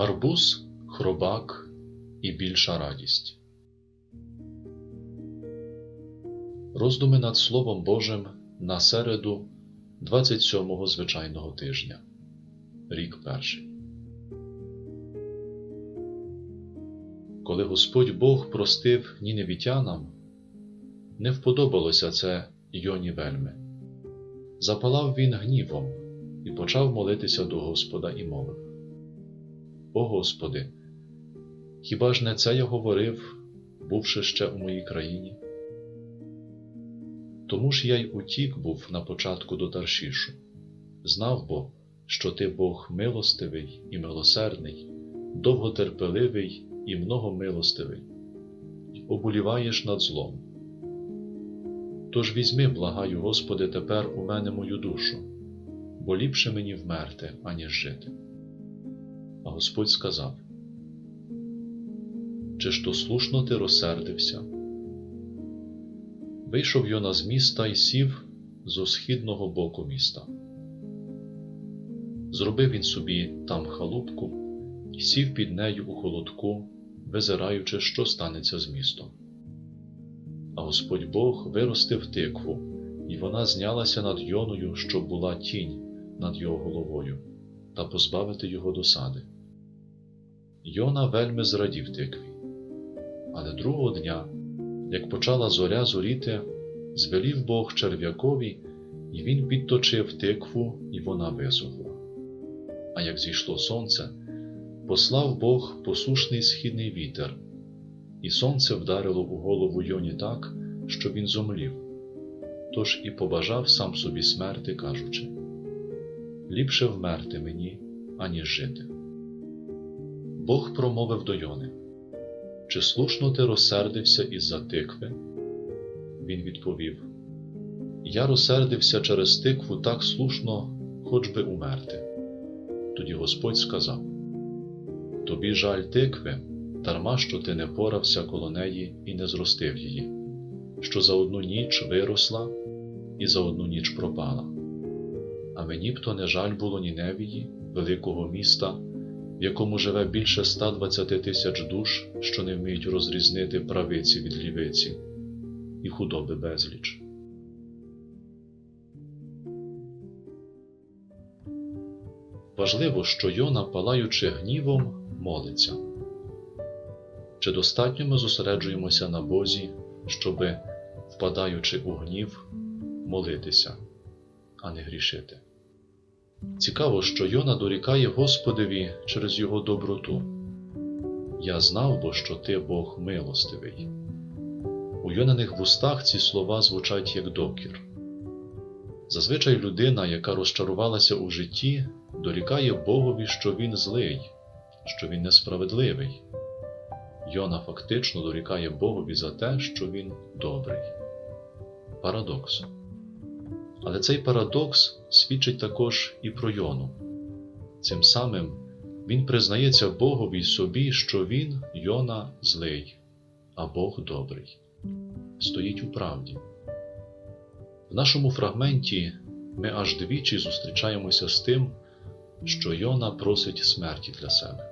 Гарбуз, хробак і більша радість. Роздуми над Словом Божим на середу 27-го звичайного тижня. Рік перший. Коли Господь Бог простив ніневітянам, не вподобалося це Йоні вельми. Запалав він гнівом і почав молитися до Господа і мовив: О Господи, хіба ж не це я говорив, бувши ще у моїй країні? Тому ж я й утік був на початку до Таршішу, знав бо, що ти Бог милостивий і милосердний, довготерпеливий і многомилостивий, й обуліваєш над злом. Тож візьми, благаю, Господи, тепер у мене мою душу, бо ліпше мені вмерти, аніж жити. А Господь сказав: Чи ж то слушно ти розсердився? Вийшов Йона з міста і сів зо східного боку міста. Зробив він собі там халупку і сів під нею у холодку, визираючи, що станеться з містом. А Господь Бог виростив тикву, і вона знялася над Йоною, щоб була тінь над його головою, та позбавити його досади. Йона вельми зрадів тикві. Але другого дня, як почала зоря зоріти, звелів Бог черв'якові, і він підточив тикву, і вона висохла. А як зійшло сонце, послав Бог посушний східний вітер, і сонце вдарило у голову Йоні так, що він зомлів, тож і побажав сам собі смерти, кажучи: Ліпше вмерти мені, аніж жити. Бог промовив до Йони: Чи слушно ти розсердився із-за тикви? Він відповів: Я розсердився через тикву так слушно, хоч би умерти. Тоді Господь сказав: Тобі жаль тикви, дарма що ти не порався коло неї і не зростив її, що за одну ніч виросла і за одну ніч пропала. А мені б то не жаль було Ніневії, великого міста, в якому живе більше 120 тисяч душ, що не вміють розрізнити правиці від лівиці, і худоби безліч. Важливо, що Йона, палаючи гнівом, молиться. Чи достатньо ми зосереджуємося на Бозі, щоби, впадаючи у гнів, молитися, а не грішити? Цікаво, що Йона дорікає Господеві через його доброту. Я знав бо, що ти Бог милостивий. У Йониних вустах ці слова звучать як докір. Зазвичай людина, яка розчарувалася у житті, дорікає Богові, що він злий, що він несправедливий. Йона фактично дорікає Богові за те, що він добрий. Парадокс. Але цей парадокс свідчить також і про Йону. Цим самим він признається Богові й собі, що він, Йона, злий, а Бог добрий. Стоїть у правді. В нашому фрагменті ми аж двічі зустрічаємося з тим, що Йона просить смерті для себе.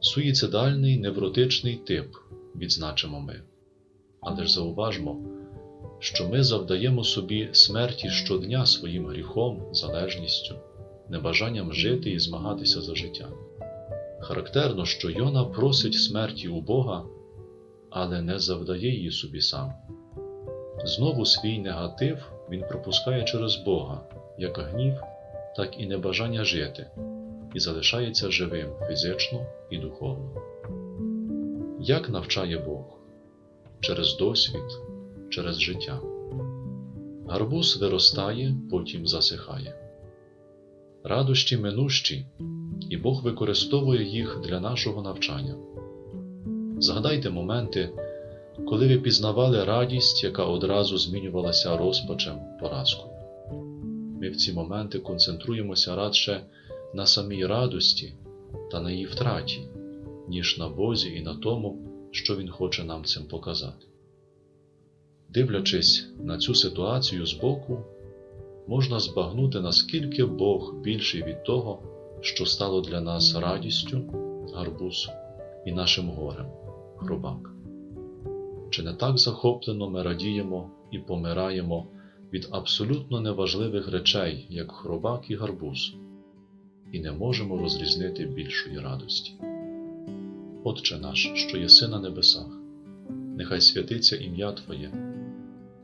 Суїцидальний невротичний тип, відзначимо ми, але ж зауважмо, що ми завдаємо собі смерті щодня своїм гріхом, залежністю, небажанням жити і змагатися за життя. Характерно, що Йона просить смерті у Бога, але не завдає її собі сам. Знову свій негатив він пропускає через Бога, як гнів, так і небажання жити, і залишається живим фізично і духовно. Як навчає Бог? Через досвід, через життя. Гарбуз виростає, потім засихає. Радощі минущі, і Бог використовує їх для нашого навчання. Згадайте моменти, коли ви пізнавали радість, яка одразу змінювалася розпачем, поразкою. Ми в ці моменти концентруємося радше на самій радості та на її втраті, ніж на Бозі і на тому, що Він хоче нам цим показати. Дивлячись на цю ситуацію збоку, можна збагнути, наскільки Бог більший від того, що стало для нас радістю, гарбуз, і нашим горем, хробак. Чи не так захоплено ми радіємо і помираємо від абсолютно неважливих речей, як хробак і гарбуз, і не можемо розрізнити більшої радості? Отче наш, що єси на небесах, нехай святиться ім'я Твоє,